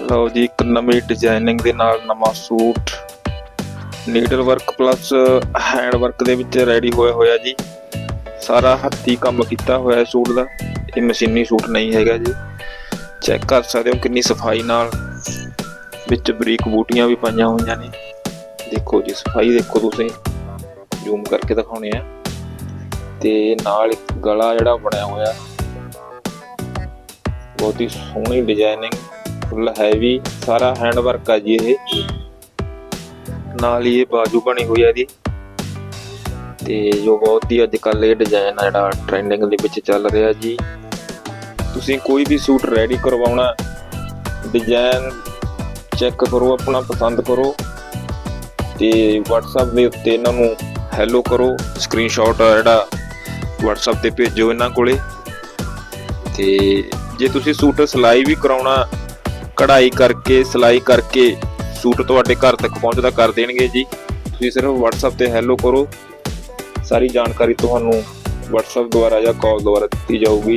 ਲਓ ਜੀ, ਇੱਕ ਨਵੀਂ ਡਿਜ਼ਾਈਨਿੰਗ ਦੇ ਨਾਲ ਨਵਾਂ suit. Needle work plus hand work ਦੇ ਵਿੱਚ ਰੈਡੀ ਹੋਇਆ ਹੋਇਆ ਜੀ। ਸਾਰਾ ਹੱਥੀ ਕੰਮ ਕੀਤਾ ਹੋਇਆ ਸੂਟ ਦਾ। ਇਹ ਮਸ਼ੀਨੀ ਸੂਟ ਨਹੀਂ ਹੈਗਾ ਜੀ। ਚੈੱਕ ਕਰ ਸਕਦੇ ਹੋ ਕਿੰਨੀ ਸਫ਼ਾਈ ਨਾਲ। ਵਿੱਚ ਬਰੀਕ ਬੂਟੀਆਂ ਵੀ ਪਾਈਆਂ ਹੋਈਆਂ ਨੇ। ਦੇਖੋ ਜੀ, ਸਫ਼ਾਈ ਦੇਖੋ ਤੁਸੀਂ। ਜ਼ੂਮ ਕਰਕੇ ਦਿਖਾਉਣੇ ਆ। ਤੇ ਨਾਲ ਇੱਕ ਗਲਾ ਜਿਹੜਾ ਬਣਿਆ ਹੋਇਆ। ਬਹੁਤ ਹੀ ਸੋਹਣੀ ਡਿਜ਼ਾਈਨਿੰਗ ਫੁੱਲ ਹੈਵੀ ਸਾਰਾ ਹੈਂਡ ਵਰਕ ਆ ਜੀ ਇਹ। ਨਾਲ ਹੀ ਇਹ ਬਾਜੂ ਬਣੀ ਹੋਈ ਆ ਜੀ ਤੇ ਜੋ ਬਹੁਤ ਹੀ ਅੱਜ ਕੱਲ ਇਹ ਡਿਜ਼ਾਈਨ ਆ ਜਿਹੜਾ ਟ੍ਰੈਂਡਿੰਗ ਦੇ ਵਿੱਚ ਚੱਲ ਰਿਹਾ ਜੀ। ਤੁਸੀਂ ਕੋਈ ਵੀ ਸੂਟ ਰੈਡੀ ਕਰਵਾਉਣਾ ਡਿਜ਼ਾਈਨ ਚੈੱਕ ਕਰੋ, ਆਪਣਾ ਪਸੰਦ ਕਰੋ। ਤੇ WhatsApp ਦੇ ਉੱਤੇ ਇਹਨਾਂ ਨੂੰ ਹੈਲੋ ਕਰੋ। ਸਕਰੀਨਸ਼ਾਟ ਜਿਹੜਾ WhatsApp ਤੇ ਭੇਜੋ ਇਹਨਾਂ ਕੋਲੇ। ਤੇ ਜੇ ਤੁਸੀਂ ਸੂਟ ਸਿਲਾਈ ਵੀ ਕਰਾਉਣਾ ਕਢਾਈ ਕਰਕੇ, ਸਿਲਾਈ ਕਰਕੇ ਸੂਟ ਤੁਹਾਡੇ ਘਰ ਤੱਕ ਪਹੁੰਚਦਾ ਕਰ ਦੇਣਗੇ ਜੀ। ਤੁਸੀਂ ਸਿਰਫ WhatsApp ਤੇ ਹੈਲੋ ਕਰੋ। ਸਾਰੀ ਜਾਣਕਾਰੀ ਤੁਹਾਨੂੰ WhatsApp ਦੁਆਰਾ ਜਾਂ ਕਾਲ ਦੁਆਰਾ ਦਿੱਤੀ ਜਾਊਗੀ।